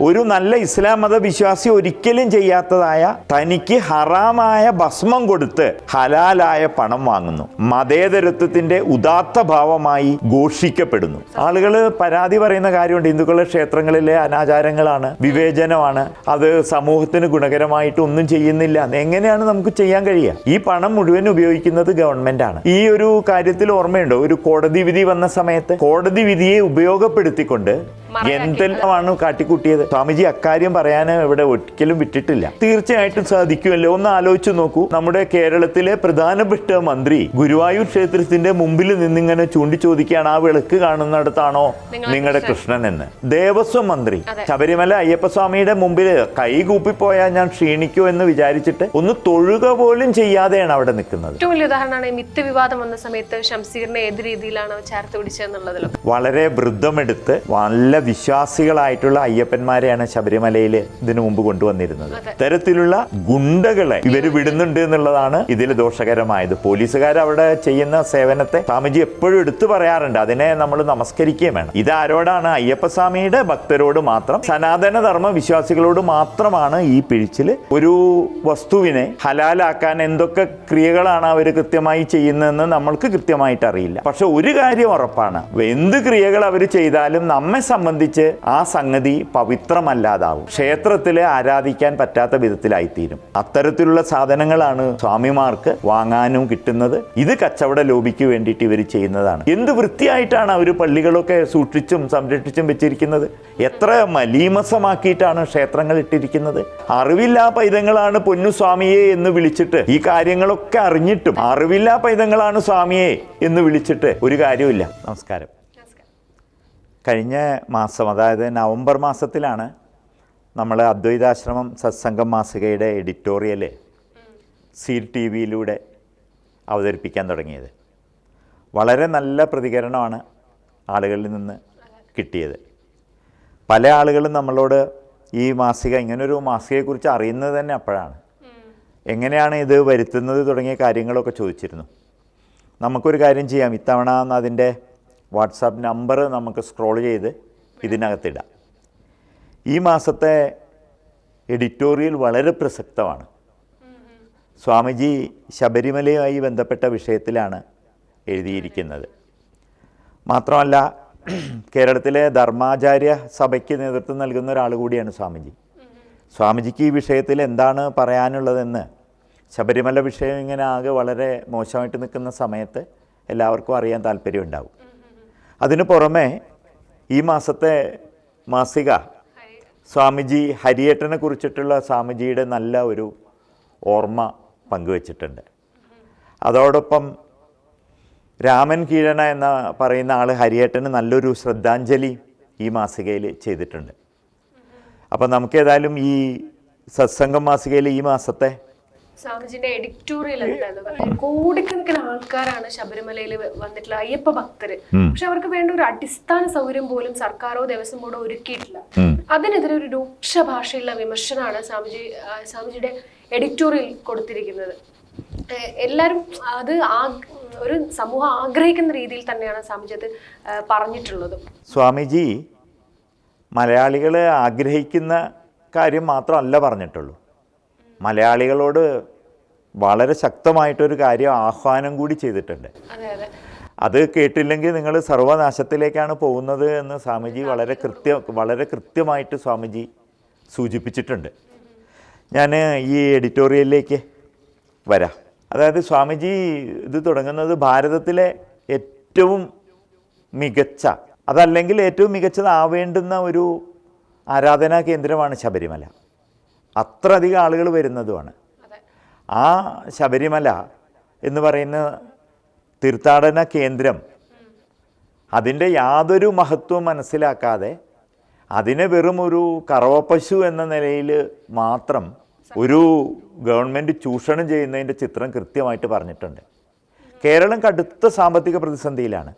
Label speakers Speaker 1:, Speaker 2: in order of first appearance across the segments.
Speaker 1: ഒരു നല്ല ഇസ്ലാം മത വിശ്വാസി ഒരിക്കലും ചെയ്യാത്തതായ തനിക്ക് ഹറാമായ ഭസ്മം കൊടുത്ത് ഹലാലായ പണം വാങ്ങുന്നു. മതേതരത്വത്തിന്റെ ഉദാത്ത ഭാവമായി ഘോഷിക്കപ്പെടുന്നു. ആളുകൾ പരാതി പറയുന്ന കാര്യമുണ്ട്. ഹിന്ദുക്കളുടെ ക്ഷേത്രങ്ങളിലെ അനാചാരങ്ങളാണ് വിവേചനമാണ്. അത് സമൂഹത്തിന് ഗുണകരമായിട്ട് ഒന്നും ചെയ്യുന്നില്ല. എങ്ങനെയാണ് നമുക്ക് ചെയ്യാൻ കഴിയുക? ഈ പണം മുഴുവൻ ഉപയോഗിക്കുന്നത് ഗവൺമെന്റ് ആണ്. ഈ ഒരു കാര്യത്തിൽ ഓർമ്മയുണ്ടോ? ഒരു കോടതി വിധി വന്ന സമയത്ത് കോടതി വിധിയെ ഉപയോഗപ്പെടുത്തിക്കൊണ്ട് എന്തെല്ലാമാണ് കാട്ടിക്കൂട്ടിയത്? സ്വാമിജി അക്കാര്യം പറയാൻ ഇവിടെ ഒരിക്കലും വിട്ടിട്ടില്ല. തീർച്ചയായിട്ടും സാധിക്കുമല്ലോ. ഒന്ന് ആലോചിച്ചു നോക്കൂ. നമ്മുടെ കേരളത്തിലെ പ്രധാനപ്പെട്ട മന്ത്രി ഗുരുവായൂർ ക്ഷേത്രത്തിന്റെ മുമ്പിൽ നിന്നിങ്ങനെ ചൂണ്ടി ചോദിക്കുകയാണ് ആ വിളക്ക് കാണുന്നിടത്താണോ നിങ്ങളുടെ കൃഷ്ണൻ എന്ന്. ദേവസ്വം മന്ത്രി ശബരിമല അയ്യപ്പസ്വാമിയുടെ മുമ്പിൽ കൈ കൂപ്പിപ്പോയാൽ ഞാൻ ക്ഷീണിക്കൂ എന്ന് വിചാരിച്ചിട്ട് ഒന്ന് തൊഴുക പോലും ചെയ്യാതെയാണ് അവിടെ നിൽക്കുന്നത്.
Speaker 2: ഏറ്റവും വലിയ ഉദാഹരണമാണ് ഈ മിത്ത് വിവാദം വന്ന സമയത്ത് ഷംസീറിനെ ഏത് രീതിയിലാണ് അവർ ചേർത്ത് പിടിച്ചതെന്നുള്ളതിലും.
Speaker 1: വളരെ വൃദ്ധമെടുത്ത് നല്ല വിശ്വാസികളായിട്ടുള്ള അയ്യപ്പന്മാരെയാണ് ശബരിമലയിൽ ഇതിനു മുമ്പ് കൊണ്ടുവന്നിരുന്നത്. ഇത്തരത്തിലുള്ള ഗുണ്ടകളെ ഇവർ വിടുന്നുണ്ട് എന്നുള്ളതാണ് ഇതിൽ ദോഷകരമായത്. പോലീസുകാർ അവിടെ ചെയ്യുന്ന സേവനത്തെ സ്വാമിജി എപ്പോഴും എടുത്തു പറയാറുണ്ട്. അതിനെ നമ്മൾ നമസ്കരിക്കുകയും വേണം. ഇത് ആരോടാണ് അയ്യപ്പസ്വാമിയുടെ ഭക്തരോട് മാത്രം സനാതനധർമ്മ വിശ്വാസികളോട് മാത്രമാണ് ഈ പിഴിച്ചിൽ ഒരു വസ്തുവിനെ ഹലാലാക്കാൻ എന്തൊക്കെ ക്രിയകളാണ് അവർ കൃത്യമായി ചെയ്യുന്നതെന്ന് നമ്മൾക്ക് കൃത്യമായിട്ട് അറിയില്ല പക്ഷെ ഒരു കാര്യം ഉറപ്പാണ്. എന്ത് ക്രിയകൾ അവർ ചെയ്താലും നമ്മെ സംബന്ധിച്ച് ആ സംഗതി പവിത്രമല്ലാതാവും. ക്ഷേത്രത്തിൽ ആരാധിക്കാൻ പറ്റാത്ത വിധത്തിലായിത്തീരും. അത്തരത്തിലുള്ള സാധനങ്ങളാണ് സ്വാമിമാർക്ക് വാങ്ങാനും കിട്ടുന്നത്. ഇത് കച്ചവട ലോബിക്ക് വേണ്ടിയിട്ട് ഇവർ ചെയ്യുന്നതാണ്. എന്ത് വൃത്തിയായിട്ടാണ് അവർ പള്ളികളൊക്കെ സൂക്ഷിച്ചും സംരക്ഷിച്ചും വെച്ചിരിക്കുന്നത്? എത്ര മലീമസമാക്കിയിട്ടാണ് ക്ഷേത്രങ്ങൾ ഇട്ടിരിക്കുന്നത്? അറിവില്ലാ പൈതങ്ങളാണ് പൊന്നു സ്വാമിയെ എന്ന് വിളിച്ചിട്ട് ഈ കാര്യങ്ങളൊക്കെ അറിഞ്ഞിട്ടും അറിവില്ലാ പൈതങ്ങളാണ് സ്വാമിയെ എന്ന് വിളിച്ചിട്ട് ഒരു കാര്യമില്ല നമസ്കാരം. കഴിഞ്ഞ മാസം അതായത് നവംബർ മാസത്തിലാണ് നമ്മൾ അദ്വൈതാശ്രമം സത്സംഗം മാസികയുടെ എഡിറ്റോറിയൽ സീൽ ടി വിയിലൂടെ അവതരിപ്പിക്കാൻ തുടങ്ങിയത്. വളരെ നല്ല പ്രതികരണമാണ് ആളുകളിൽ നിന്ന് കിട്ടിയത്. പല ആളുകളും നമ്മളോട് ഈ മാസിക ഇങ്ങനൊരു മാസികയെക്കുറിച്ച് അറിയുന്നത് തന്നെ അപ്പോഴാണ്. എങ്ങനെയാണ് ഇത് വരുത്തുന്നത് തുടങ്ങിയ കാര്യങ്ങളൊക്കെ ചോദിച്ചിരുന്നു. നമുക്കൊരു കാര്യം ചെയ്യാം. ഇത്തവണ അതിന്റെ വാട്സാപ്പ് നമ്പർ നമുക്ക് സ്ക്രോൾ ചെയ്ത് ഇതിനകത്തിടാം. ഈ മാസത്തെ എഡിറ്റോറിയൽ വളരെ പ്രസക്തമാണ്. സ്വാമിജി ശബരിമലയുമായി ബന്ധപ്പെട്ട വിഷയത്തിലാണ് എഴുതിയിരിക്കുന്നത്. മാത്രമല്ല കേരളത്തിലെ ധർമാചാര്യ സഭയ്ക്ക് നേതൃത്വം നൽകുന്ന ഒരാൾ കൂടിയാണ് സ്വാമിജി. സ്വാമിജിക്ക് ഈ വിഷയത്തിൽ എന്താണ് പറയാനുള്ളതെന്ന് ശബരിമല വിഷയം ഇങ്ങനെ ആകെ വളരെ മോശമായിട്ട് നിൽക്കുന്ന സമയത്ത് എല്ലാവർക്കും അറിയാൻ താല്പര്യമുണ്ടാവും. അതിനു പുറമെ ഈ മാസത്തെ മാസിക സ്വാമിജി ഹരിയേട്ടനെ കുറിച്ചിട്ടുള്ള സ്വാമിജിയുടെ നല്ല ഒരു ഓർമ്മ പങ്കുവച്ചിട്ടുണ്ട്. അതോടൊപ്പം രാമൻ കീഴന എന്ന പറയുന്ന ആൾ ഹരിയേട്ടന് നല്ലൊരു ശ്രദ്ധാഞ്ജലി ഈ മാസികയിൽ ചെയ്തിട്ടുണ്ട്. അപ്പം നമുക്കേതായാലും ഈ സത്സംഗം മാസികയിൽ ഈ മാസത്തെ
Speaker 2: സ്വാമിജിന്റെ എഡിറ്റോറിയൽ എന്തായിരുന്നു കോടിക്കണക്കിന് ആൾക്കാരാണ് ശബരിമലയിൽ വന്നിട്ടുള്ള അയ്യപ്പ ഭക്തര്. പക്ഷെ അവർക്ക് വേണ്ട ഒരു അടിസ്ഥാന സൗകര്യം പോലും സർക്കാരോ ദേവസ്വം ബോർഡോ ഒരുക്കിയിട്ടില്ല. അതിനെതിരെ ഒരു രൂക്ഷ ഭാഷയുള്ള വിമർശനമാണ് സ്വാമിജി സ്വാമിജിയുടെ എഡിറ്റോറിയൽ കൊടുത്തിരിക്കുന്നത്. എല്ലാവരും എല്ലാരും അത് ആ- ഒരു സമൂഹം ആഗ്രഹിക്കുന്ന രീതിയിൽ തന്നെയാണ് സ്വാമിജി അത് പറഞ്ഞിട്ടുള്ളത്.
Speaker 1: സ്വാമിജി മലയാളികളെ ആഗ്രഹിക്കുന്ന കാര്യം മാത്രമല്ല പറഞ്ഞിട്ടുള്ളൂ. മലയാളികളോട് വളരെ ശക്തമായിട്ടൊരു കാര്യം ആഹ്വാനം കൂടി ചെയ്തിട്ടുണ്ട്.
Speaker 2: അതെ
Speaker 1: കേട്ടില്ലെങ്കിൽ നിങ്ങൾ സർവനാശത്തിലേക്കാണ് പോകുന്നത് എന്ന് സ്വാമിജി വളരെ കൃത്യ വളരെ കൃത്യമായിട്ട് സ്വാമിജി സൂചിപ്പിച്ചിട്ടുണ്ട്. ഞാൻ ഈ എഡിറ്റോറിയലിലേക്ക് വരാം. അതായത് സ്വാമിജി ഇത് തുടങ്ങുന്നത് ഭാരതത്തിലെ ഏറ്റവും മികച്ച അതല്ലെങ്കിൽ ഏറ്റവും മികച്ചതാവേണ്ടുന്ന ഒരു ആരാധനാ കേന്ദ്രമാണ് ശബരിമല. അത്രയധികം ആളുകൾ വരുന്നതുമാണ്. ആ ശബരിമല എന്ന് പറയുന്ന തീർത്ഥാടന കേന്ദ്രം അതിന്റെ യാതൊരു മഹത്വം മനസ്സിലാക്കാതെ അതിനെ വെറും ഒരു കറവപ്പശു എന്ന നിലയിൽ മാത്രം ഒരു ഗവൺമെന്റ് ചൂഷണം ചെയ്യുന്നതിന്റെ ചിത്രം കൃത്യമായിട്ട് പറഞ്ഞിട്ടുണ്ട്. കേരളം കടുത്ത സാമ്പത്തിക പ്രതിസന്ധിയിലാണ്.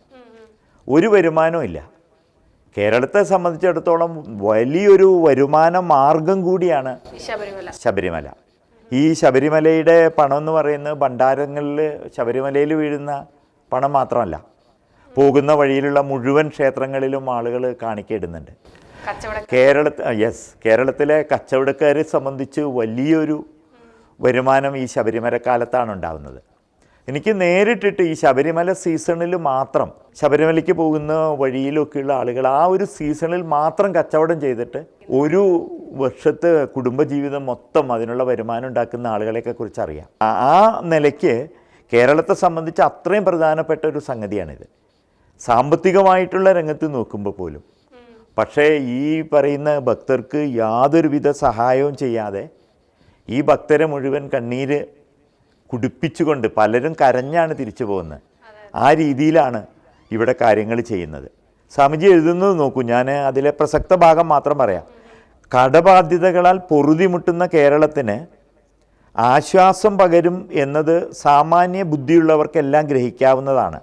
Speaker 1: ഒരു വരുമാനവും ഇല്ല. കേരളത്തെ സംബന്ധിച്ചിടത്തോളം വലിയൊരു വരുമാന മാർഗം കൂടിയാണ്
Speaker 2: ശബരിമല.
Speaker 1: ഈ ശബരിമലയുടെ പണം എന്ന് പറയുന്നത് ഭണ്ഡാരങ്ങളിൽ ശബരിമലയിൽ വീഴുന്ന പണം മാത്രമല്ല പോകുന്ന വഴിയിലുള്ള മുഴുവൻ ക്ഷേത്രങ്ങളിലും ആളുകൾ കാണിക്കയിടുന്നുണ്ട്. കേരള യെസ് കേരളത്തിലെ കച്ചവടക്കാരെ സംബന്ധിച്ച് വലിയൊരു വരുമാനം ഈ ശബരിമല കാലത്താണ് ഉണ്ടാകുന്നത് എനിക്ക് നേരിട്ടിട്ട് ഈ ശബരിമല സീസണിൽ മാത്രം ശബരിമലയ്ക്ക് പോകുന്ന വഴിയിലൊക്കെയുള്ള ആളുകൾ ആ ഒരു സീസണിൽ മാത്രം കച്ചവടം ചെയ്തിട്ട് ഒരു വർഷത്തെ കുടുംബജീവിതം മൊത്തം അതിനുള്ള വരുമാനം ഉണ്ടാക്കുന്ന ആളുകളെയൊക്കെ കുറിച്ച് അറിയാം. ആ- നിലയ്ക്ക് കേരളത്തെ സംബന്ധിച്ച് അത്രയും പ്രധാനപ്പെട്ട ഒരു സംഗതിയാണിത്. സാമ്പത്തികമായിട്ടുള്ള രംഗത്ത് നോക്കുമ്പോൾ പോലും. പക്ഷേ ഈ പറയുന്ന ഭക്തർക്ക് യാതൊരുവിധ സഹായവും ചെയ്യാതെ ഈ ഭക്തരെ മുഴുവൻ കണ്ണീര് കുടിപ്പിച്ചുകൊണ്ട് പലരും കരഞ്ഞാണ് തിരിച്ചു പോകുന്നത്. ആ രീതിയിലാണ് ഇവിടെ കാര്യങ്ങൾ ചെയ്യുന്നത്. സ്വാമിജി എഴുതുന്നത് നോക്കൂ. ഞാൻ അതിലെ പ്രസക്ത ഭാഗം മാത്രം പറയാം. കടബാധ്യതകളാൽ പൊറുതിമുട്ടുന്ന കേരളത്തിന് ആശ്വാസം പകരും എന്നത് സാമാന്യ ബുദ്ധിയുള്ളവർക്കെല്ലാം ഗ്രഹിക്കാവുന്നതാണ്.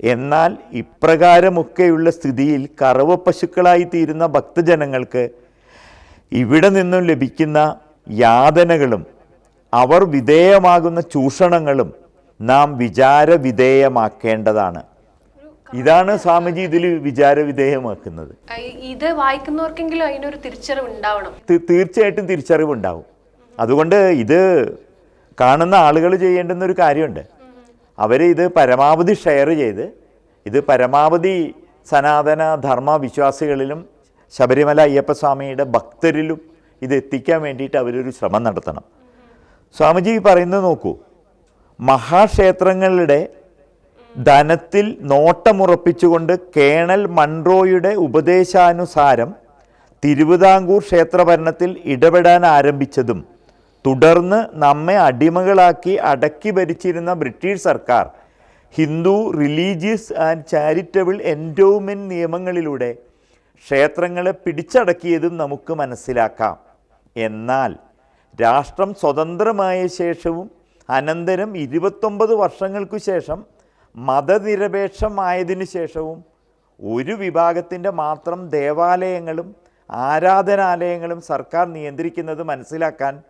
Speaker 1: എന്നാൽ ഇപ്രകാരമൊക്കെയുള്ള സ്ഥിതിയിൽ കറവ പശുക്കളായി തീരുന്ന ഭക്തജനങ്ങൾക്ക് ഇവിടെ നിന്നും ലഭിക്കുന്ന യാതനകളും അവർ വിധേയമാകുന്ന ചൂഷണങ്ങളും നാം വിചാര വിധേയമാക്കേണ്ടതാണ് ഇതാണ് സ്വാമിജി ഇതിൽ വിചാര വിധേയമാക്കുന്നത്
Speaker 2: ഇത് വായിക്കുന്നവർക്കെങ്കിലും അതിനൊരു തിരിച്ചറിവ് ഉണ്ടാവണം
Speaker 1: തീർച്ചയായിട്ടും തിരിച്ചറിവ് ഉണ്ടാവും അതുകൊണ്ട് ഇത് കാണുന്ന ആളുകൾ ചെയ്യേണ്ടുന്ന ഒരു കാര്യമുണ്ട്. അവർ ഇത് പരമാവധി ഷെയർ ചെയ്ത് ഇത് പരമാവധി സനാതന ധർമ്മ വിശ്വാസികളിലും ശബരിമല അയ്യപ്പസ്വാമിയുടെ ഭക്തരിലും ഇത് എത്തിക്കാൻ വേണ്ടിയിട്ട് അവരൊരു ശ്രമം നടത്തണം. സ്വാമിജി പറയുന്നത് നോക്കൂ. മഹാക്ഷേത്രങ്ങളുടെ ധനത്തിൽ നോട്ടമുറപ്പിച്ചുകൊണ്ട് കേണൽ മൺറോയുടെ ഉപദേശാനുസാരം തിരുവിതാംകൂർ ക്ഷേത്രഭരണത്തിൽ ഇടപെടാൻ ആരംഭിച്ചതും തുടർന്ന് നമ്മെ അടിമകളാക്കി അടക്കി ഭരിച്ചിരുന്ന ബ്രിട്ടീഷ് സർക്കാർ Hindu religious and charitable endowment നിയമങ്ങളിലൂടെ ക്ഷേത്രങ്ങളെ പിടിച്ചടക്കിയതും നമുക്ക് മനസ്സിലാക്കാം. എന്നാൽ രാഷ്ട്രം സ്വതന്ത്രമായ ശേഷവും അനന്തരം ഇരുപത്തൊമ്പത് വർഷങ്ങൾക്കു ശേഷം മതനിരപേക്ഷമായതിനു ശേഷവും ഒരു വിഭാഗത്തിന്റെ മാത്രം ദേവാലയങ്ങളും ആരാധനാലയങ്ങളും സർക്കാർ നിയന്ത്രിക്കുന്നത് മനസ്സിലാക്കാൻ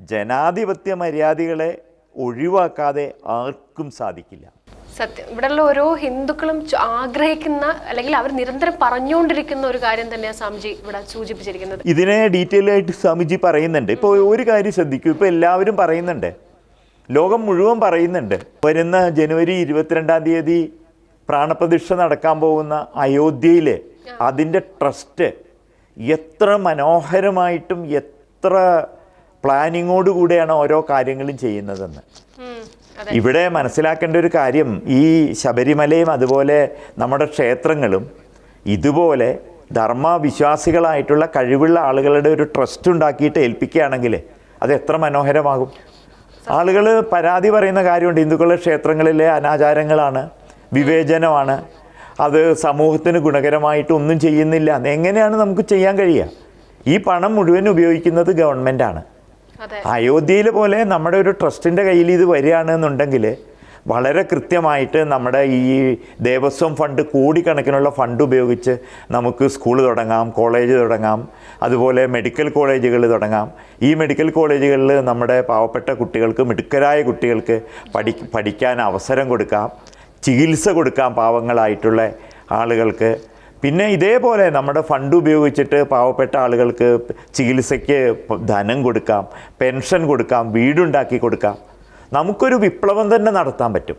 Speaker 1: ജനാധിപത്യ മര്യാദകളെ ഒഴിവാക്കാതെ ആർക്കും സാധിക്കില്ല.
Speaker 2: സത്യം. ഇവിടെയുള്ള ഓരോ ഹിന്ദുക്കളും ആഗ്രഹിക്കുന്ന അല്ലെങ്കിൽ അവർ നിരന്തരം പറഞ്ഞുകൊണ്ടിരിക്കുന്ന ഒരു കാര്യം തന്നെയാണ് സ്വാമിജി ഇവിടെ സൂചിപ്പിച്ചിരിക്കുന്നത്.
Speaker 1: ഇതിനെ ഡീറ്റെയിൽ ആയിട്ട് സ്വാമിജി പറയുന്നുണ്ട്. ഇപ്പോൾ ഒരു കാര്യം ശ്രദ്ധിക്കൂ. ഇപ്പോൾ എല്ലാവരും പറയുന്നുണ്ട്. ലോകം മുഴുവൻ പറയുന്നുണ്ട്. വരുന്ന ജനുവരി ഇരുപത്തിരണ്ടാം തീയതി പ്രാണപ്രതിഷ്ഠ നടക്കാൻ പോകുന്ന അയോധ്യയിലെ അതിന്റെ ട്രസ്റ്റ് എത്ര മനോഹരമായിട്ടും എത്ര പ്ലാനിങ്ങോടുകൂടെയാണ് ഓരോ കാര്യങ്ങളും ചെയ്യുന്നതെന്ന്. ഇവിടെ മനസ്സിലാക്കേണ്ട ഒരു കാര്യം ഈ ശബരിമലയും അതുപോലെ നമ്മുടെ ക്ഷേത്രങ്ങളും ഇതുപോലെ ധർമ്മവിശ്വാസികളായിട്ടുള്ള കഴിവുള്ള ആളുകളുടെ ഒരു ട്രസ്റ്റ് ഉണ്ടാക്കിയിട്ട് ഏൽപ്പിക്കുകയാണെങ്കിൽ അത് എത്ര മനോഹരമാകും. ആളുകൾ പരാതി പറയുന്ന കാര്യമുണ്ട് ഹിന്ദുക്കളുടെ ക്ഷേത്രങ്ങളിലെ അനാചാരങ്ങളാണ് വിവേചനമാണ് അത് സമൂഹത്തിന് ഗുണകരമായിട്ട് ഒന്നും ചെയ്യുന്നില്ല. എങ്ങനെയാണ് നമുക്ക് ചെയ്യാൻ കഴിയുക? ഈ പണം മുഴുവൻ ഉപയോഗിക്കുന്നത്
Speaker 2: ഗവൺമെന്റാണ്.
Speaker 1: അയോധ്യയിൽ പോലെ നമ്മുടെ ഒരു ട്രസ്റ്റിന്റെ കയ്യിൽ ഇത് വരികയാണെന്നുണ്ടെങ്കിൽ വളരെ കൃത്യമായിട്ട് നമ്മുടെ ഈ ദേവസ്വം ഫണ്ട് കോടിക്കണക്കിനുള്ള ഫണ്ട് ഉപയോഗിച്ച് നമുക്ക് സ്കൂൾ തുടങ്ങാം കോളേജ് തുടങ്ങാം അതുപോലെ മെഡിക്കൽ കോളേജുകൾ തുടങ്ങാം. ഈ മെഡിക്കൽ കോളേജുകളിൽ നമ്മുടെ പാവപ്പെട്ട കുട്ടികൾക്ക് മിടുക്കരായ കുട്ടികൾക്ക് പഠി പഠിക്കാൻ അവസരം കൊടുക്കാം ചികിത്സ കൊടുക്കാം പാവങ്ങളായിട്ടുള്ള ആളുകൾക്ക്. പിന്നെ ഇതേപോലെ നമ്മുടെ ഫണ്ട് ഉപയോഗിച്ചിട്ട് പാവപ്പെട്ട ആളുകൾക്ക് ചികിത്സയ്ക്ക് ധനം കൊടുക്കാം പെൻഷൻ കൊടുക്കാം വീടുണ്ടാക്കി കൊടുക്കാം. നമുക്കൊരു വിപ്ലവം തന്നെ നടത്താൻ പറ്റും.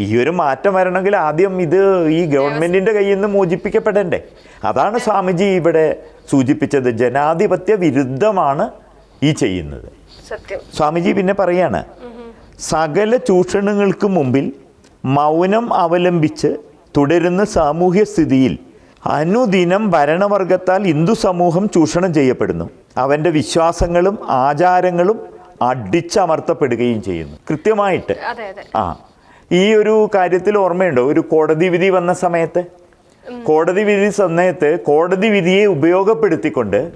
Speaker 1: ഈ ഒരു മാറ്റം വരണമെങ്കിൽ ആദ്യം ഇത് ഈ ഗവൺമെന്റിന്റെ കയ്യിൽ നിന്ന് മോചിപ്പിക്കപ്പെടണ്ടേ? അതാണ് സ്വാമിജി ഇവിടെ സൂചിപ്പിച്ചത് ജനാധിപത്യ വിരുദ്ധമാണ് ഈ ചെയ്യുന്നത്.
Speaker 2: സത്യം.
Speaker 1: സ്വാമിജി പിന്നെ പറയാണ് സകല ചൂഷണങ്ങൾക്ക് മുമ്പിൽ മൗനം അവലംബിച്ച് തുടരുന്ന സാമൂഹ്യ സ്ഥിതിയിൽ അനുദിനം ഭരണവർഗത്താൽ ഹിന്ദു സമൂഹം ചൂഷണം ചെയ്യപ്പെടുന്നു. അവന്റെ വിശ്വാസങ്ങളും ആചാരങ്ങളും അടിച്ചമർത്തപ്പെടുകയും ചെയ്യുന്നു. കൃത്യമായിട്ട്. ആ. ഈ ഒരു കാര്യത്തിൽ ഓർമ്മയുണ്ടോ? ഒരു കോടതി വിധി വന്ന സമയത്ത്? കോടതി വിധി സമയത്ത് കോടതി വിധിയെ ഉപയോഗപ്പെടുത്തിക്കൊണ്ട്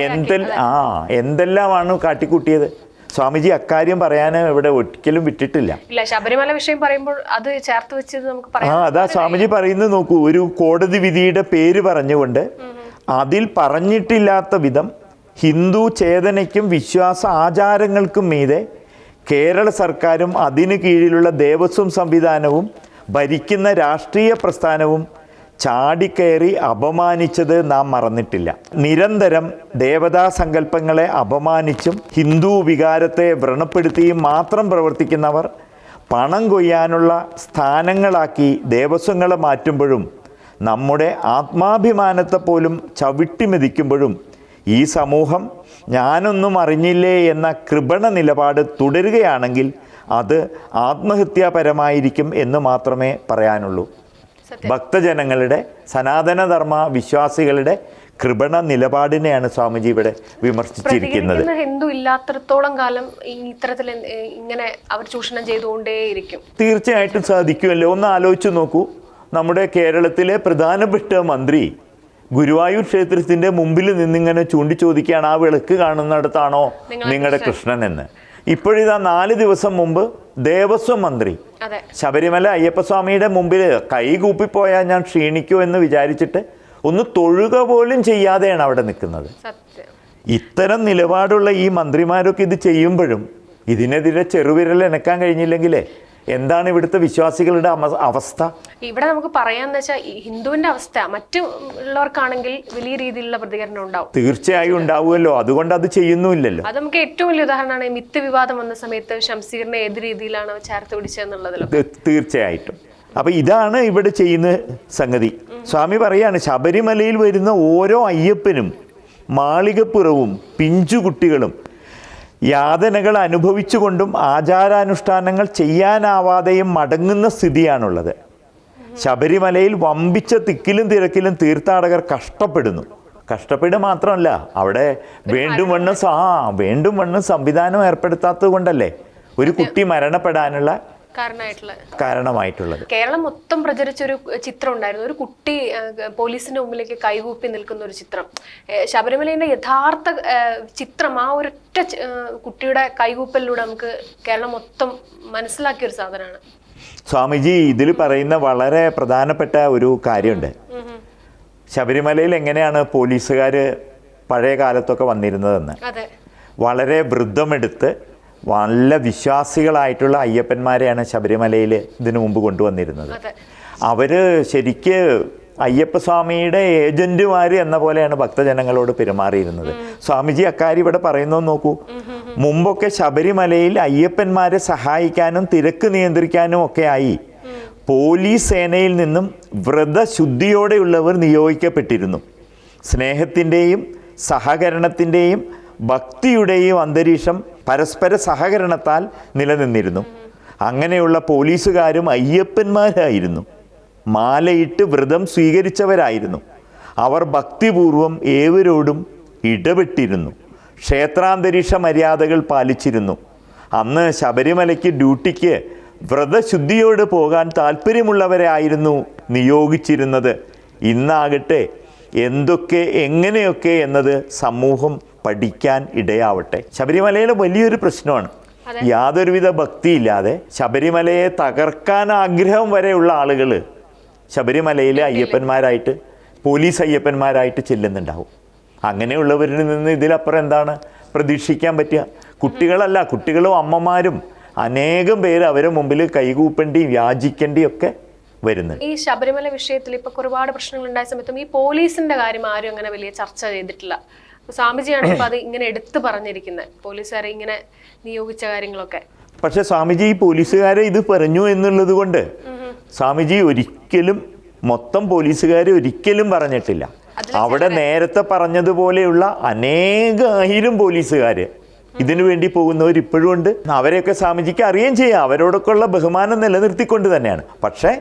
Speaker 1: എന്തെല്ലാം ആ എന്തെല്ലാമാണ് കാട്ടിക്കൂട്ടിയത്? സ്വാമിജി അക്കാര്യം പറയാൻ ഇവിടെ ഒരിക്കലും വിട്ടിട്ടില്ല.
Speaker 2: ഇല്ല ശബരിമല വിഷയം പറയുമ്പോൾ അത് ചേർത്ത് വെച്ചത് നമുക്ക്
Speaker 1: ആ അതാ സ്വാമിജി പറയുന്നത് നോക്കൂ ഒരു കോടതി വിധിയുടെ പേര് പറഞ്ഞുകൊണ്ട് അതിൽ പറഞ്ഞിട്ടില്ലാത്ത വിധം ഹിന്ദു ചേതനയ്ക്കും വിശ്വാസ ആചാരങ്ങൾക്കും മീതെ കേരള സർക്കാരും അതിനു കീഴിലുള്ള ദേവസ്വം സംവിധാനവും ഭരിക്കുന്ന രാഷ്ട്രീയ പ്രസ്ഥാനവും ചാടിക്കയറി അപമാനിച്ചത് നാം മറന്നിട്ടില്ല. നിരന്തരം ദേവതാ സങ്കല്പങ്ങളെ അപമാനിച്ചും ഹിന്ദു വികാരത്തെ വ്രണപ്പെടുത്തിയും മാത്രം പ്രവർത്തിക്കുന്നവർ പണം കൊയ്യാനുള്ള സ്ഥാനങ്ങളാക്കി ദേവസ്വങ്ങളെ മാറ്റുമ്പോഴും നമ്മുടെ ആത്മാഭിമാനത്തെ പോലും ചവിട്ടിമെതിക്കുമ്പോഴും ഈ സമൂഹം ഞാനൊന്നും അറിഞ്ഞില്ലേ എന്ന കൃപണ നിലപാട് തുടരുകയാണെങ്കിൽ അത് ആത്മഹത്യാപരമായിരിക്കും എന്ന് മാത്രമേ പറയാനുള്ളൂ. ഭക്തജനങ്ങളുടെ സനാതനധർമ്മ വിശ്വാസികളുടെ കൃപണ നിലപാടിനെയാണ് സ്വാമിജി ഇവിടെ വിമർശിച്ചിരിക്കുന്നത്.
Speaker 2: ഹിന്ദു ഇല്ലാത്തടത്തോളം കാലം ഈ ഇത്തരത്തിൽ ഇങ്ങനെ അവർ ചൂഷണം ചെയ്തുകൊണ്ടേയിരിക്കും.
Speaker 1: തീർച്ചയായിട്ടും സാധിക്കുമല്ലോ. ഒന്ന് ആലോചിച്ച് നോക്കൂ. നമ്മുടെ കേരളത്തിലെ പ്രധാനപ്പെട്ട മന്ത്രി ഗുരുവായൂർ ക്ഷേത്രത്തിന്റെ മുമ്പിൽ നിന്നിങ്ങനെ ചൂണ്ടിച്ചോദിക്കുകയാണ്. ആ വിളക്ക് കാണുന്നിടത്താണോ നിങ്ങളുടെ കൃഷ്ണൻ എന്ന്. ഇപ്പോഴിതാ നാല് ദിവസം മുമ്പ് ദേവസ്വം മന്ത്രി. ശബരിമല അയ്യപ്പസ്വാമിയുടെ മുമ്പിൽ കൈകൂപ്പിപ്പോയാൽ ഞാൻ ക്ഷീണിക്കൂ എന്ന് വിചാരിച്ചിട്ട് ഒന്ന് തൊഴുക പോലും ചെയ്യാതെയാണ് അവിടെ നിൽക്കുന്നത്. ഇത്തരം നിലപാടുള്ള ഈ മന്ത്രിമാരൊക്കെ ഇത് ചെയ്യുമ്പോഴും ഇതിനെതിരെ ചെറുവിരൽ എനക്കാൻ കഴിഞ്ഞില്ലെങ്കിലേ? എന്താണ് ഇവിടുത്തെ വിശ്വാസികളുടെ അവസ്ഥ?
Speaker 2: ഇവിടെ നമുക്ക് പറയാന്ന് വെച്ചാൽ ഹിന്ദുവിന്റെ അവസ്ഥ മറ്റു ഉള്ളവർക്കാണെങ്കിൽ വലിയ രീതിയിലുള്ള പ്രതികരണം ഉണ്ടാവും.
Speaker 1: തീർച്ചയായും ഉണ്ടാവുമല്ലോ. അതുകൊണ്ട് അത് ചെയ്യുന്നുമില്ലല്ലോ.
Speaker 2: അത് നമുക്ക് ഏറ്റവും വലിയ ഉദാഹരണമാണ് മിത്ത് വിവാദം വന്ന സമയത്ത് ഷംസീറിനെ ഏത് രീതിയിലാണ് ചേർത്ത് പിടിച്ചതെന്നുള്ളതിലും
Speaker 1: തീർച്ചയായിട്ടും. അപ്പൊ ഇതാണ് ഇവിടെ ചെയ്യുന്ന സംഗതി. സ്വാമി പറയാണ് ശബരിമലയിൽ വരുന്ന ഓരോ അയ്യപ്പനും മാളികപ്പുറവും പിഞ്ചുകുട്ടികളും യാതനകൾ അനുഭവിച്ചുകൊണ്ടും ആചാരാനുഷ്ഠാനങ്ങൾ ചെയ്യാനാവാതെയും മടങ്ങുന്ന സ്ഥിതിയാണുള്ളത്. ശബരിമലയിൽ വമ്പിച്ച തിക്കിലും തിരക്കിലും തീർത്ഥാടകർ കഷ്ടപ്പെടുന്നു. കഷ്ടപ്പെടുക മാത്രമല്ല അവിടെ വേണ്ടും വണ്ണം ആ വേണ്ടും വണ്ണം സംവിധാനം ഏർപ്പെടുത്താത്തത് കൊണ്ടല്ലേ? ഒരു കുട്ടി മരണപ്പെടാനുള്ള കാരണമായിട്ടുള്ളത്.
Speaker 2: കേരളം മൊത്തം പ്രചരിച്ച ഒരു ചിത്രം ഉണ്ടായിരുന്നു. ഒരു കുട്ടി പോലീസിന്റെ മുമ്പിലേക്ക് കൈകൂപ്പി നിൽക്കുന്ന ഒരു ചിത്രം. ശബരിമലയുടെ യഥാർത്ഥ ചിത്രം ആ ഒരൊറ്റ കുട്ടിയുടെ കൈകൂപ്പലിലൂടെ നമുക്ക് കേരളം മൊത്തം മനസ്സിലാക്കിയ ഒരു സാധനമാണ്.
Speaker 1: സ്വാമിജി ഇതിൽ പറയുന്ന വളരെ പ്രധാനപ്പെട്ട ഒരു കാര്യമുണ്ട്. ശബരിമലയിൽ എങ്ങനെയാണ് പോലീസുകാർ പഴയ കാലത്തൊക്കെ വന്നിരുന്നതെന്ന്. വളരെ വൃദ്ധമെടുത്ത് നല്ല വിശ്വാസികളായിട്ടുള്ള അയ്യപ്പന്മാരെയാണ് ശബരിമലയിൽ ഇതിനു മുമ്പ് കൊണ്ടുവന്നിരുന്നത്. അവർ ശരിക്ക് അയ്യപ്പസ്വാമിയുടെ ഏജന്റുമാർ എന്ന പോലെയാണ് ഭക്തജനങ്ങളോട് പെരുമാറിയിരുന്നത്. സ്വാമിജി അക്കാര്യം ഇവിടെ പറയുന്നത് നോക്കൂ. മുമ്പൊക്കെ ശബരിമലയിൽ അയ്യപ്പന്മാരെ സഹായിക്കാനും തിരക്ക് നിയന്ത്രിക്കാനും ഒക്കെ ആയി പോലീസ് സേനയിൽ നിന്നും വ്രതശുദ്ധിയോടെയുള്ളവർ നിയോഗിക്കപ്പെട്ടിരുന്നു. സ്നേഹത്തിന്റെയും സഹകരണത്തിന്റെയും ഭക്തിയുടെയും അന്തരീക്ഷം പരസ്പര സഹകരണത്താൽ നിലനിന്നിരുന്നു. അങ്ങനെയുള്ള പോലീസുകാരും അയ്യപ്പന്മാരായിരുന്നു. മാലയിട്ട് വ്രതം സ്വീകരിച്ചവരായിരുന്നു. അവർ ഭക്തിപൂർവം ഏവരോടും ഇടപെട്ടിരുന്നു. ക്ഷേത്രാന്തരീക്ഷ മര്യാദകൾ പാലിച്ചിരുന്നു. അന്ന് ശബരിമലയ്ക്ക് ഡ്യൂട്ടിക്ക് വ്രതശുദ്ധിയോട് പോകാൻ താല്പര്യമുള്ളവരായിരുന്നു നിയോഗിച്ചിരുന്നത്. ഇന്നാകട്ടെ എന്തൊക്കെ എങ്ങനെയൊക്കെ എന്നത് സമൂഹം പഠിക്കാൻ ഇടയാവട്ടെ. ശബരിമലയിലെ വലിയൊരു പ്രശ്നമാണ്. യാതൊരുവിധ ഭക്തിയില്ലാതെ ശബരിമലയെ തകർക്കാൻ ആഗ്രഹം വരെയുള്ള ആളുകൾ ശബരിമലയിലെ അയ്യപ്പന്മാരായിട്ട് പോലീസ് അയ്യപ്പന്മാരായിട്ട് ചെല്ലുന്നുണ്ടാവും. അങ്ങനെയുള്ളവരിൽ നിന്ന് ഇതിലപ്പുറം എന്താണ് പ്രതീക്ഷിക്കാൻ പറ്റുക? കുട്ടികളല്ല കുട്ടികളും അമ്മമാരും അനേകം പേര് അവരെ മുമ്പിൽ കൈകൂപ്പേണ്ടി യാചിക്കേണ്ടി ഒക്കെ വരുന്നുണ്ട്.
Speaker 2: ഈ ശബരിമല വിഷയത്തിൽ ഇപ്പൊ ഒരുപാട് പ്രശ്നങ്ങൾ ഉണ്ടായ സമയത്തും ഈ പോലീസിന്റെ കാര്യം ആരും അങ്ങനെ വലിയ ചർച്ച ചെയ്തിട്ടില്ല. സ്വാമിജിയാണ് ഇപ്പൊ അത് ഇങ്ങനെ എടുത്തു പറഞ്ഞിരിക്കുന്നത് പോലീസുകാരെ ഇങ്ങനെ നിയോഗിച്ച കാര്യങ്ങളൊക്കെ.
Speaker 1: പക്ഷെ സ്വാമിജി പോലീസുകാരെ ഇത് പറഞ്ഞു എന്നുള്ളത് കൊണ്ട് സ്വാമിജി ഒരിക്കലും മൊത്തം പോലീസുകാരെ ഒരിക്കലും പറഞ്ഞിട്ടില്ല. അവിടെ നേരത്തെ പറഞ്ഞതുപോലെയുള്ള അനേകായിരം പോലീസുകാർ ഇതിനു വേണ്ടി പോകുന്നവർ ഇപ്പോഴും ഉണ്ട്. അവരെയൊക്കെ സ്വാമിജിക്ക് അറിയുകയും ചെയ്യാം. അവരോടൊക്കെ ഉള്ള ബഹുമാനം നിലനിർത്തിക്കൊണ്ട് തന്നെയാണ്. പക്ഷേ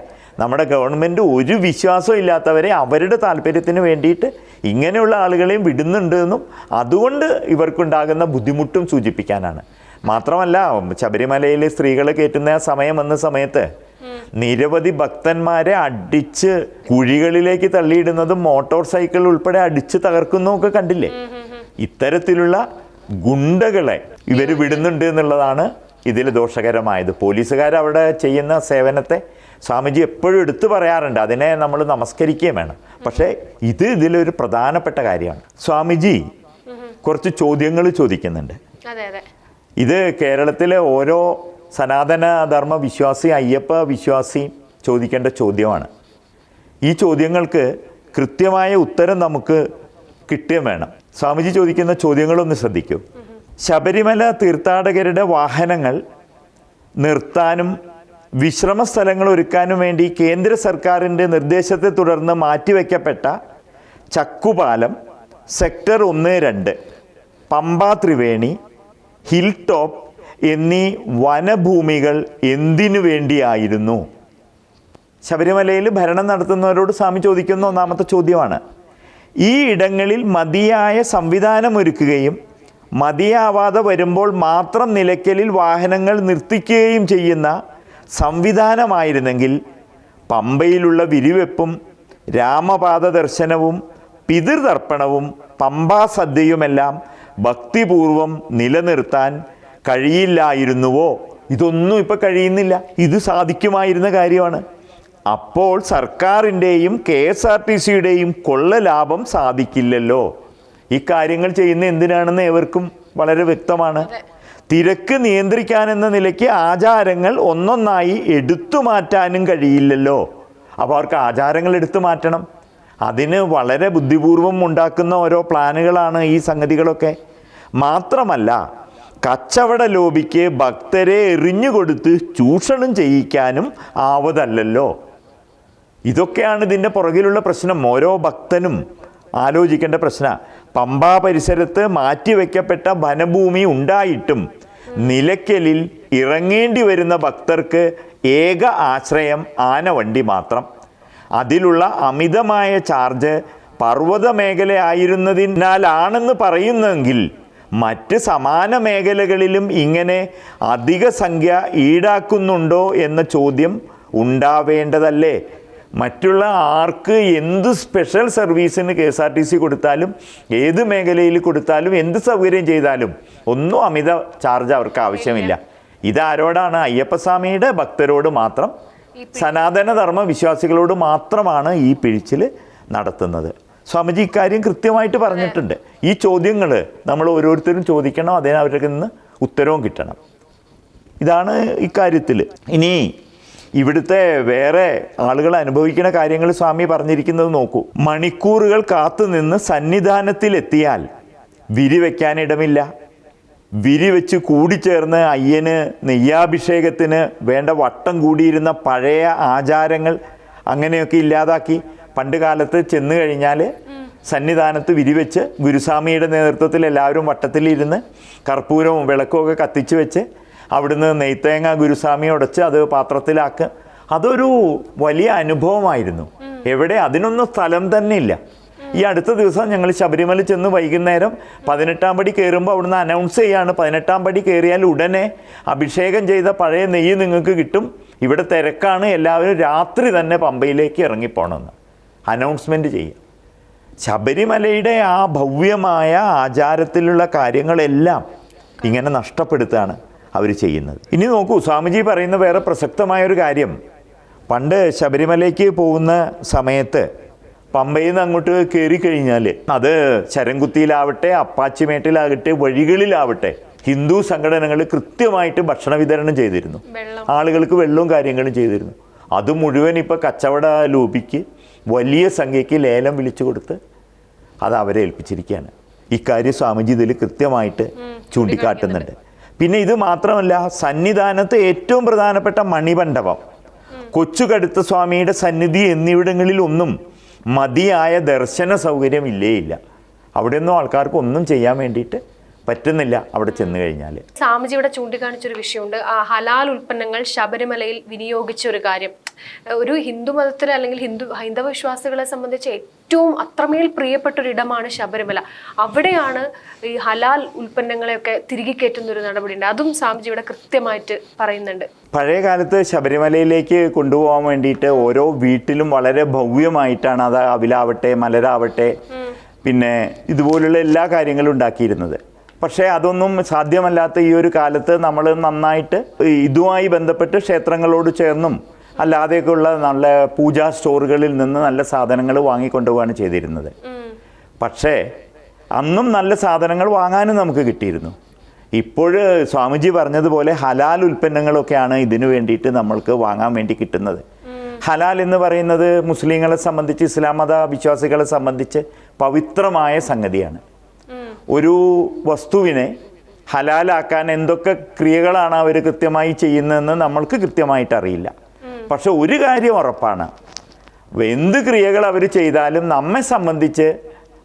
Speaker 1: നമ്മുടെ ഗവൺമെന്റ് ഒരു വിശ്വാസം ഇല്ലാത്തവരെ അവരുടെ താല്പര്യത്തിന് വേണ്ടിയിട്ട് ഇങ്ങനെയുള്ള ആളുകളെയും വിടുന്നുണ്ട് എന്നും അതുകൊണ്ട് ഇവർക്കുണ്ടാകുന്ന ബുദ്ധിമുട്ടും സൂചിപ്പിക്കാനാണ്. മാത്രമല്ല ശബരിമലയിൽ സ്ത്രീകളെ കയറ്റുന്ന സമയം വന്ന സമയത്ത് നിരവധി ഭക്തന്മാരെ അടിച്ച് കുഴികളിലേക്ക് തള്ളിയിടുന്നതും മോട്ടോർ സൈക്കിൾ ഉൾപ്പെടെ അടിച്ച് തകർക്കുന്നതും ഒക്കെ കണ്ടില്ലേ? ഇത്തരത്തിലുള്ള ഗുണ്ടകളെ ഇവർ വിടുന്നുണ്ട് എന്നുള്ളതാണ് ഇതിൽ ദോഷകരമായത്. പോലീസുകാർ അവിടെ ചെയ്യുന്ന സേവനത്തെ സ്വാമിജി എപ്പോഴും എടുത്തു പറയാറുണ്ട് അതിനെ നമ്മൾ നമസ്കരിക്കുകയും വേണം. പക്ഷേ ഇത് ഇതിലൊരു പ്രധാനപ്പെട്ട കാര്യമാണ്. സ്വാമിജി കുറച്ച് ചോദ്യങ്ങൾ ചോദിക്കുന്നുണ്ട്. ഇത് കേരളത്തിലെ ഓരോ സനാതന ധർമ്മ വിശ്വാസി അയ്യപ്പ വിശ്വാസി ചോദിക്കേണ്ട ചോദ്യമാണ്. ഈ ചോദ്യങ്ങൾക്ക് കൃത്യമായ ഉത്തരം നമുക്ക് കിട്ടുകയും വേണം. സ്വാമിജി ചോദിക്കുന്ന ചോദ്യങ്ങളൊന്ന് ശ്രദ്ധിക്കൂ. ശബരിമല തീർത്ഥാടകരുടെ വാഹനങ്ങൾ നിർത്താനും വിശ്രമ സ്ഥലങ്ങൾ ഒരുക്കാനും വേണ്ടി കേന്ദ്ര സർക്കാരിന്റെ നിർദ്ദേശത്തെ തുടർന്ന് മാറ്റിവെക്കപ്പെട്ട ചക്കുപാലം സെക്ടർ ഒന്ന് രണ്ട് പമ്പ ത്രിവേണി ഹിൽ ടോപ്പ് എന്നീ വനഭൂമികൾ എന്തിനു വേണ്ടിയായിരുന്നു ശബരിമലയിൽ ഭരണം നടത്തുന്നവരോട് സ്വാമി ചോദിക്കുന്ന ഒന്നാമത്തെ ചോദ്യമാണ്. ഈ ഇടങ്ങളിൽ മതിയായ സംവിധാനം ഒരുക്കുകയും മതിയാവാതെ വരുമ്പോൾ മാത്രം നിലയ്ക്കലിൽ വാഹനങ്ങൾ നിർത്തിക്കുകയും ചെയ്യുന്ന സംവിധാനമായിരുന്നെങ്കിൽ പമ്പയിലുള്ള വിരിവെപ്പും രാമപാദ ദർശനവും പിതൃതർപ്പണവും പമ്പാസദ്യയുമെല്ലാം ഭക്തിപൂർവം നിലനിർത്താൻ കഴിയില്ലായിരുന്നുവോ? ഇതൊന്നും ഇപ്പം കഴിയുന്നില്ല. ഇത് സാധിക്കുമായിരുന്ന കാര്യമാണ്. അപ്പോൾ സർക്കാരിന്റെയും കെ എസ് ആർ ടി സിയുടെയും കൊള്ള ലാഭം സാധിക്കില്ലല്ലോ. ഈ കാര്യങ്ങൾ ചെയ്യുന്ന എന്തിനാണെന്ന് ഏവർക്കും വളരെ വ്യക്തമാണ്. തിരക്ക് നിയന്ത്രിക്കാനെന്ന നിലയ്ക്ക് ആചാരങ്ങൾ ഒന്നൊന്നായി എടുത്തു മാറ്റാനും കഴിയില്ലല്ലോ. അപ്പോൾ അവർക്ക് ആചാരങ്ങൾ എടുത്തു മാറ്റണം. അതിന് വളരെ ബുദ്ധിപൂർവം ഉണ്ടാക്കുന്ന ഓരോ പ്ലാനുകളാണ് ഈ സംഗതികളൊക്കെ. മാത്രമല്ല കച്ചവട ലോബിക്ക് ഭക്തരെ എറിഞ്ഞുകൊടുത്ത് ചൂഷണം ചെയ്യിക്കാനും ആവതല്ലല്ലോ. ഇതൊക്കെയാണ് ഇതിന്റെ പുറകിലുള്ള പ്രശ്നം. ഓരോ ഭക്തനും ആലോചിക്കേണ്ട പ്രശ്ന. പമ്പാ പരിസരത്ത് മാറ്റിവെക്കപ്പെട്ട വനഭൂമി ഉണ്ടായിട്ടും നിലയ്ക്കലിൽ ഇറങ്ങേണ്ടി വരുന്ന ഭക്തർക്ക് ഏക ആശ്രയം ആനവണ്ടി മാത്രം. അതിലുള്ള അമിതമായ ചാർജ് പർവത മേഖലയായിരുന്നതിനാലാണെന്ന് പറയുന്നെങ്കിൽ മറ്റ് സമാന മേഖലകളിലും ഇങ്ങനെ അധിക സംഖ്യ ഈടാക്കുന്നുണ്ടോ എന്ന ചോദ്യം ഉണ്ടാവേണ്ടതല്ലേ? മറ്റുള്ള ആർക്ക് എന്ത് സ്പെഷ്യൽ സർവീസിന് K S R T C കൊടുത്താലും ഏത് മേഖലയിൽ കൊടുത്താലും എന്ത് സൗകര്യം ചെയ്താലും ഒന്നും അമിത ചാർജ് അവർക്ക് ആവശ്യമില്ല. ഇതാരോടാണ് അയ്യപ്പസ്വാമിയുടെ ഭക്തരോട് മാത്രം സനാതനധർമ്മ വിശ്വാസികളോട് മാത്രമാണ് ഈ പിഴിച്ചിൽ നടത്തുന്നത്. സ്വാമിജി ഇക്കാര്യം കൃത്യമായിട്ട് പറഞ്ഞിട്ടുണ്ട്. ഈ ചോദ്യങ്ങൾ നമ്മൾ ഓരോരുത്തരും ചോദിക്കണം അതിന് അവർക്ക് നിന്ന് ഉത്തരവും കിട്ടണം. ഇതാണ് ഇക്കാര്യത്തിൽ ഇനി ഇവിടുത്തെ വേറെ ആളുകൾ അനുഭവിക്കുന്ന കാര്യങ്ങൾ സ്വാമി പറഞ്ഞിരിക്കുന്നത് നോക്കൂ. മണിക്കൂറുകൾ കാത്തുനിന്ന് സന്നിധാനത്തിലെത്തിയാൽ വിരിവെക്കാനിടമില്ല വിരിവെച്ച് കൂടിച്ചേർന്ന് അയ്യന് നെയ്യാഭിഷേകത്തിന് വേണ്ട വട്ടം കൂടിയിരുന്ന പഴയ ആചാരങ്ങൾ അങ്ങനെയൊക്കെ ഇല്ലാതാക്കി. പണ്ട് കാലത്ത് ചെന്ന് കഴിഞ്ഞാൽ സന്നിധാനത്ത് വിരിവെച്ച് ഗുരുസ്വാമിയുടെ നേതൃത്വത്തിൽ എല്ലാവരും വട്ടത്തിലിരുന്ന് കർപ്പൂരവും വിളക്കുമൊക്കെ കത്തിച്ച് വെച്ച് അവിടുന്ന് നെയ്ത്തേങ്ങ ഗുരുസ്വാമി ഉടച്ച് അത് പാത്രത്തിലാക്കുക അതൊരു വലിയ അനുഭവമായിരുന്നു. എവിടെ അതിനൊന്നും സ്ഥലം തന്നെ ഇല്ല ഈ അടുത്ത ദിവസം ഞങ്ങൾ ശബരിമല ചെന്ന് വൈകുന്നേരം പതിനെട്ടാം പടി കയറുമ്പോൾ അവിടുന്ന് അനൗൺസ് ചെയ്യാണ്. പതിനെട്ടാം പടി കയറിയാൽ ഉടനെ അഭിഷേകം ചെയ്ത പഴയ നെയ്യ് നിങ്ങൾക്ക് കിട്ടും. ഇവിടെ തിരക്കാണ്. എല്ലാവരും രാത്രി തന്നെ പമ്പയിലേക്ക് ഇറങ്ങിപ്പോണമെന്ന് അനൗൺസ്മെന്റ് ചെയ്യാം. ശബരിമലയുടെ ആ ഭവ്യമായ ആചാരത്തിലുള്ള കാര്യങ്ങളെല്ലാം ഇങ്ങനെ നഷ്ടപ്പെടുത്തുകയാണ് അവർ ചെയ്യുന്നത്. ഇനി നോക്കൂ സ്വാമിജി പറയുന്ന വേറെ പ്രസക്തമായ ഒരു കാര്യം. പണ്ട് ശബരിമലയ്ക്ക് പോകുന്ന സമയത്ത് പമ്പയിൽ നിന്ന് അങ്ങോട്ട് കയറി കഴിഞ്ഞാൽ അത് ശരംകുത്തിയിലാവട്ടെ അപ്പാച്ചിമേട്ടിലാകട്ടെ വഴികളിലാവട്ടെ ഹിന്ദു സംഘടനകൾ കൃത്യമായിട്ട് ഭക്ഷണ വിതരണം ചെയ്തിരുന്നു. ആളുകൾക്ക് വെള്ളവും കാര്യങ്ങളും ചെയ്തിരുന്നു. അത് മുഴുവൻ ഇപ്പോൾ കച്ചവട ലോബിക്ക് വലിയ സംഖ്യയ്ക്ക് ലേലം വിളിച്ചു കൊടുത്ത് അത് അവരെ ഏൽപ്പിച്ചിരിക്കുകയാണ്. ഇക്കാര്യം സ്വാമിജി ഇതിൽ കൃത്യമായിട്ട് ചൂണ്ടിക്കാട്ടുന്നുണ്ട്. പിന്നെ ഇത് മാത്രമല്ല സന്നിധാനത്ത് ഏറ്റവും പ്രധാനപ്പെട്ട മണിമണ്ഡപം. കൊച്ചുകടുത്ത സ്വാമിയുടെ സന്നിധി എന്നിവിടങ്ങളിലൊന്നും മതിയായ ദർശന സൗകര്യം ഇല്ലേ ഇല്ല അവിടെയൊന്നും ആൾക്കാർക്ക് ഒന്നും ചെയ്യാൻ വേണ്ടിയിട്ട് പറ്റുന്നില്ല അവിടെ ചെന്ന് കഴിഞ്ഞാൽ
Speaker 2: സ്വാമിജി ഇവിടെ ചൂണ്ടിക്കാണിച്ചൊരു വിഷയമുണ്ട്. ഹലാൽ ഉൽപ്പന്നങ്ങൾ ശബരിമലയിൽ വിനിയോഗിച്ച ഒരു കാര്യം ഒരു ഹിന്ദു മതത്തിൽ അല്ലെങ്കിൽ ഹിന്ദു ഹൈന്ദവ വിശ്വാസികളെ സംബന്ധിച്ച് ഏറ്റവും അത്രമേൽ പ്രിയപ്പെട്ട ഒരു ഇടമാണ് ശബരിമല. അവിടെയാണ് ഈ ഹലാൽ ഉൽപ്പന്നങ്ങളെയൊക്കെ തിരികെ കയറ്റുന്ന ഒരു നടപടിയുണ്ട്. അതും സ്വാമിജി ഇവിടെ കൃത്യമായിട്ട് പറയുന്നുണ്ട്.
Speaker 1: പഴയ കാലത്ത് ശബരിമലയിലേക്ക് കൊണ്ടുപോകാൻ വേണ്ടിയിട്ട് ഓരോ വീട്ടിലും വളരെ ഭവ്യമായിട്ടാണ് അത് അവിലാവട്ടെ മലരാവട്ടെ പിന്നെ ഇതുപോലുള്ള എല്ലാ കാര്യങ്ങളും ഉണ്ടാക്കിയിരുന്നത്. പക്ഷേ അതൊന്നും സാധ്യമല്ലാത്ത ഈ ഒരു കാലത്ത് നമ്മൾ നന്നായിട്ട് ഇതുമായി ബന്ധപ്പെട്ട് ക്ഷേത്രങ്ങളോട് ചേർന്നും അല്ലാതെയൊക്കെയുള്ള നല്ല പൂജാ സ്റ്റോറുകളിൽ നിന്ന് നല്ല സാധനങ്ങൾ വാങ്ങിക്കൊണ്ടുപോവാണ് ചെയ്തിരുന്നത്. പക്ഷേ അന്നും നല്ല സാധനങ്ങൾ വാങ്ങാനും നമുക്ക് കിട്ടിയിരുന്നു. ഇപ്പോൾ സ്വാമിജി പറഞ്ഞതുപോലെ ഹലാൽ ഉൽപ്പന്നങ്ങളൊക്കെയാണ് ഇതിനു വേണ്ടിയിട്ട് നമ്മൾക്ക് വാങ്ങാൻ വേണ്ടി കിട്ടുന്നത്. ഹലാൽ എന്ന് പറയുന്നത് മുസ്ലിങ്ങളെ സംബന്ധിച്ച് ഇസ്ലാം മത വിശ്വാസികളെ സംബന്ധിച്ച് പവിത്രമായ സംഗതിയാണ്. ഒരു വസ്തുവിനെ ഹലാലാക്കാൻ എന്തൊക്കെ ക്രിയകളാണ് അവർ കൃത്യമായി ചെയ്യുന്നതെന്ന് നമ്മൾക്ക് കൃത്യമായിട്ട് അറിയില്ല. പക്ഷെ ഒരു കാര്യം ഉറപ്പാണ്. എന്ത് ക്രിയകൾ അവർ ചെയ്താലും നമ്മെ സംബന്ധിച്ച്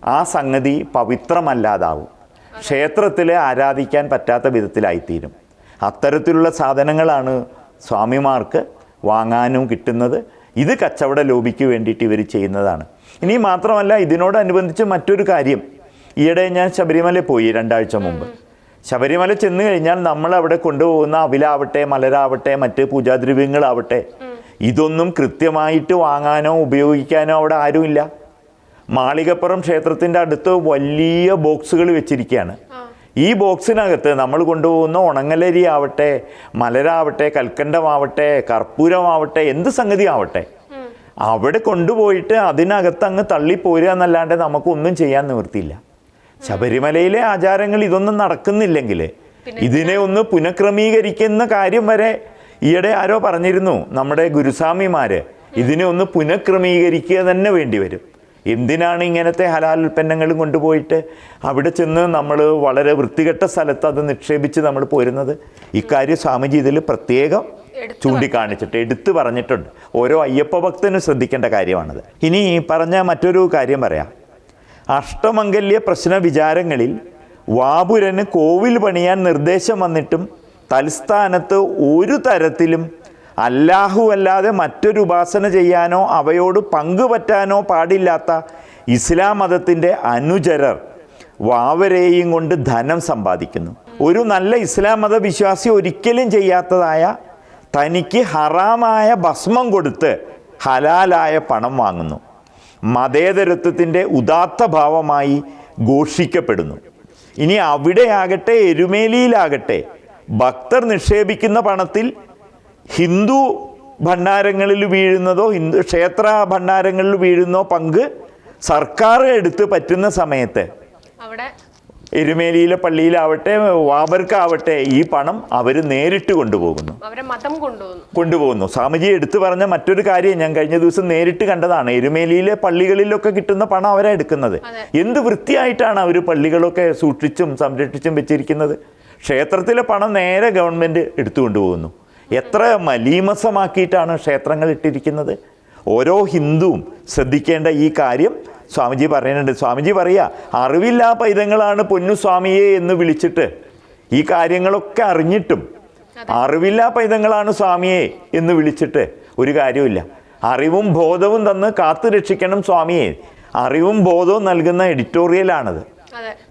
Speaker 1: ആ സംഗതി പവിത്രമല്ലാതാവും. ക്ഷേത്രത്തിൽ ആരാധിക്കാൻ പറ്റാത്ത വിധത്തിലായിത്തീരും. അത്തരത്തിലുള്ള സാധനങ്ങളാണ് സ്വാമിമാർക്ക് വാങ്ങാനും കിട്ടുന്നത്. ഇത് കച്ചവട ലോബിക്ക് വേണ്ടിയിട്ട് ഇവർ ചെയ്യുന്നതാണ്. ഇനി മാത്രമല്ല ഇതിനോടനുബന്ധിച്ച് മറ്റൊരു കാര്യം. ഈയിടെ ഞാൻ ശബരിമല പോയി രണ്ടാഴ്ച മുമ്പ്. ശബരിമല ചെന്ന് കഴിഞ്ഞാൽ നമ്മൾ അവിടെ കൊണ്ടുപോകുന്ന അവിലാവട്ടെ മലരാവട്ടെ മറ്റ് പൂജാദ്രവ്യങ്ങളാവട്ടെ ഇതൊന്നും കൃത്യമായിട്ട് വാങ്ങാനോ ഉപയോഗിക്കാനോ അവിടെ ആരുമില്ല. മാളികപ്പുറം ക്ഷേത്രത്തിന്റെ അടുത്ത് വലിയ ബോക്സുകൾ വെച്ചിരിക്കുകയാണ്. ഈ ബോക്സിനകത്ത് നമ്മൾ കൊണ്ടുപോകുന്ന ഉണങ്ങലരി ആവട്ടെ മലരാവട്ടെ കൽക്കണ്ടമാവട്ടെ കർപ്പൂരമാവട്ടെ എന്ത് സംഗതി ആവട്ടെ അവിടെ കൊണ്ടുപോയിട്ട് അതിനകത്ത് അങ്ങ് തള്ളിപ്പോരുക എന്നല്ലാണ്ട് നമുക്കൊന്നും ചെയ്യാൻ നിവൃത്തിയില്ല. ശബരിമലയിലെ ആചാരങ്ങൾ ഇതൊന്നും നടക്കുന്നില്ലെങ്കിൽ ഇതിനെ ഒന്ന് പുനഃക്രമീകരിക്കുന്ന കാര്യം വരെ ഈയിടെ ആരോ പറഞ്ഞിരുന്നു നമ്മുടെ ഗുരുസ്വാമിമാര് ഇതിനെ ഒന്ന് പുനഃക്രമീകരിക്കുക തന്നെ വേണ്ടി വരും. എന്തിനാണ് ഇങ്ങനത്തെ ഹലാൽ ഉൽപ്പന്നങ്ങളും കൊണ്ടുപോയിട്ട് അവിടെ ചെന്ന് നമ്മൾ വളരെ വൃത്തികെട്ട സ്ഥലത്ത് അത് നിക്ഷേപിച്ച് നമ്മൾ പോരുന്നത്? ഇക്കാര്യം സ്വാമിജി ഇതിൽ പ്രത്യേകം ചൂണ്ടിക്കാണിച്ചിട്ട് എടുത്തു പറഞ്ഞിട്ടുണ്ട്. ഓരോ അയ്യപ്പ ഭക്തനും ശ്രദ്ധിക്കേണ്ട കാര്യമാണത്. ഇനി പറഞ്ഞ മറ്റൊരു കാര്യം പറയാം. അഷ്ടമംഗല്യ പ്രശ്ന വിചാരങ്ങളിൽ വാപുരന് കോവിൽ പണിയാൻ നിർദ്ദേശം വന്നിട്ടും തൽസ്ഥാനത്ത് ഒരു തരത്തിലും അല്ലാഹു അല്ലാതെ മറ്റൊരു ഉപാസന ചെയ്യാനോ അവയോട് പങ്കുപറ്റാനോ പാടില്ലാത്ത ഇസ്ലാം മതത്തിന്റെ അനുചരർ വാവരെയും കൊണ്ട് ധനം സമ്പാദിക്കുന്നു. ഒരു നല്ല ഇസ്ലാം മതവിശ്വാസി ഒരിക്കലും ചെയ്യാത്തതായ തനിക്ക് ഹറാമായ ഭസ്മം കൊടുത്ത് ഹലാലായ പണം വാങ്ങുന്നു. മതേതരത്വത്തിന്റെ ഉദാത്ത ഭാവമായി ഘോഷിക്കപ്പെടുന്നു. ഇനി അവിടെയാകട്ടെ എരുമേലിയിലാകട്ടെ ഭക്തർ നിക്ഷേപിക്കുന്ന പണത്തിൽ ഹിന്ദു ഭണ്ഡാരങ്ങളിൽ വീഴുന്നതോ ഹിന്ദു ക്ഷേത്ര ഭണ്ഡാരങ്ങളിൽ വീഴുന്നോ പങ്ക് സർക്കാർ എടുത്ത് പറ്റുന്ന സമയത്ത്. എരുമേലിയിലെ പള്ളിയിലാവട്ടെ വാബർക്കാവട്ടെ ഈ പണം അവർ നേരിട്ട് കൊണ്ടുപോകുന്നു.
Speaker 2: കൊണ്ടുപോകുന്നു.
Speaker 1: സ്വാമിജി എടുത്തു പറഞ്ഞ മറ്റൊരു കാര്യം ഞാൻ കഴിഞ്ഞ ദിവസം നേരിട്ട് കണ്ടതാണ്. എരുമേലിയിലെ പള്ളികളിലൊക്കെ കിട്ടുന്ന പണം അവരെ എടുക്കുന്നത്. എന്ത് വൃത്തിയായിട്ടാണ് അവർ പള്ളികളൊക്കെ സൂക്ഷിച്ചും സംരക്ഷിച്ചും വെച്ചിരിക്കുന്നത്? ക്ഷേത്രത്തിലെ പണം നേരെ ഗവൺമെന്റ് എടുത്തു കൊണ്ടുപോകുന്നു. എത്ര മലീമസമാക്കിയിട്ടാണ് ക്ഷേത്രങ്ങൾ ഇട്ടിരിക്കുന്നത്? ഓരോ ഹിന്ദുവും ശ്രദ്ധിക്കേണ്ട ഈ കാര്യം സ്വാമിജി പറയുന്നുണ്ട്. സ്വാമിജി പറയുക അറിവില്ലാ പൈതങ്ങളാണ് പൊന്നു സ്വാമിയെ എന്ന് വിളിച്ചിട്ട് ഈ കാര്യങ്ങളൊക്കെ അറിഞ്ഞിട്ടും അറിവില്ലാ പൈതങ്ങളാണ് സ്വാമിയെ എന്ന് വിളിച്ചിട്ട് ഒരു കാര്യമില്ല അറിവും ബോധവും തന്ന് കാത്തു രക്ഷിക്കണം സ്വാമിയെ. അറിവും ബോധവും നൽകുന്ന എഡിറ്റോറിയലാണത്.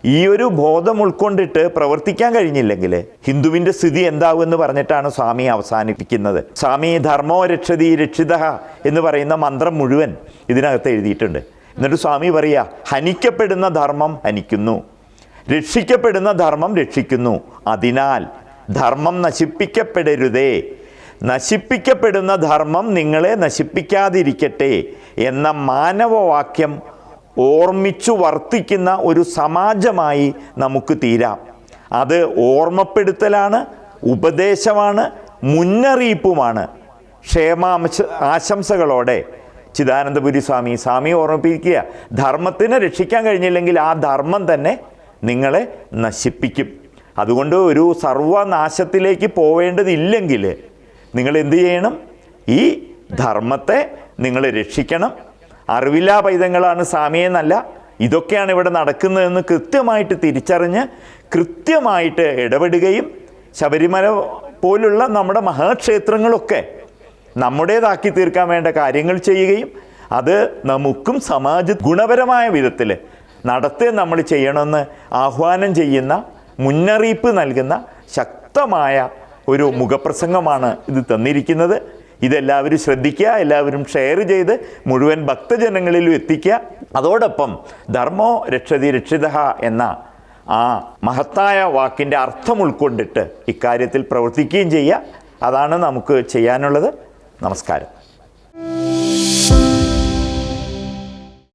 Speaker 1: ഈ ഒരു ബോധം ഉൾക്കൊണ്ടിട്ട് പ്രവർത്തിക്കാൻ കഴിഞ്ഞില്ലെങ്കിൽ ഹിന്ദുവിന്റെ സ്ഥിതി എന്താവും എന്ന് പറഞ്ഞിട്ടാണ് സ്വാമി അവസാനിപ്പിക്കുന്നത്. സ്വാമി ധർമ്മോ രക്ഷതി രക്ഷിത എന്ന് പറയുന്ന മന്ത്രം മുഴുവൻ ഇതിനകത്ത് എഴുതിയിട്ടുണ്ട്. എന്നിട്ട് സ്വാമി പറയുക ഹനിക്കപ്പെടുന്ന ധർമ്മം ഹനിക്കുന്നു. രക്ഷിക്കപ്പെടുന്ന ധർമ്മം രക്ഷിക്കുന്നു. അതിനാൽ ധർമ്മം നശിപ്പിക്കപ്പെടരുതേ. നശിപ്പിക്കപ്പെടുന്ന ധർമ്മം നിങ്ങളെ നശിപ്പിക്കാതിരിക്കട്ടെ എന്ന മാനവവാക്യം ഓർമ്മിച്ചു വർത്തിക്കുന്ന ഒരു സമാജമായി നമുക്ക് തീരാം. അത് ഓർമ്മപ്പെടുത്തലാണ് ഉപദേശമാണ് മുന്നറിയിപ്പുമാണ്. ക്ഷേമാംശ ആശംസകളോടെ ചിദാനന്ദപുരി സ്വാമി സ്വാമി ഓർമ്മിപ്പിക്കുക. ധർമ്മത്തിനെ രക്ഷിക്കാൻ കഴിഞ്ഞില്ലെങ്കിൽ ആ ധർമ്മം തന്നെ നിങ്ങളെ നശിപ്പിക്കും. അതുകൊണ്ട് ഒരു സർവനാശത്തിലേക്ക് പോവേണ്ടതില്ലെങ്കിൽ നിങ്ങൾ എന്തു ചെയ്യണം? ഈ ധർമ്മത്തെ നിങ്ങൾ രക്ഷിക്കണം. അറിവില്ലാ പൈതങ്ങളാണ് സ്വാമിയെന്നല്ല ഇതൊക്കെയാണ് ഇവിടെ നടക്കുന്നതെന്ന് കൃത്യമായിട്ട് തിരിച്ചറിഞ്ഞ് കൃത്യമായിട്ട് ഇടപെടുകയും ശബരിമല പോലുള്ള നമ്മുടെ മഹാക്ഷേത്രങ്ങളൊക്കെ നമ്മുടേതാക്കി തീർക്കാൻ വേണ്ട കാര്യങ്ങൾ ചെയ്യുകയും അത് നമുക്കും സമാജ ഗുണപരമായ വിധത്തിൽ നടത്തി നമ്മൾ ചെയ്യണമെന്ന് ആഹ്വാനം ചെയ്യുന്ന മുന്നറിയിപ്പ് നൽകുന്ന ശക്തമായ ഒരു മുഖപ്രസംഗമാണ് ഇത് തന്നിരിക്കുന്നത്. ഇതെല്ലാവരും ശ്രദ്ധിക്കുക എല്ലാവരും ഷെയർ ചെയ്ത് മുഴുവൻ ഭക്തജനങ്ങളിലും എത്തിക്കുക. അതോടൊപ്പം ധർമ്മോ രക്ഷതി രക്ഷിത എന്ന ആ മഹത്തായ വാക്കിന്റെ അർത്ഥം ഉൾക്കൊണ്ടിട്ട് ഇക്കാര്യത്തിൽ പ്രവർത്തിക്കുകയും ചെയ്യുക. അതാണ് നമുക്ക് ചെയ്യാനുള്ളത്. നമസ്കാരം.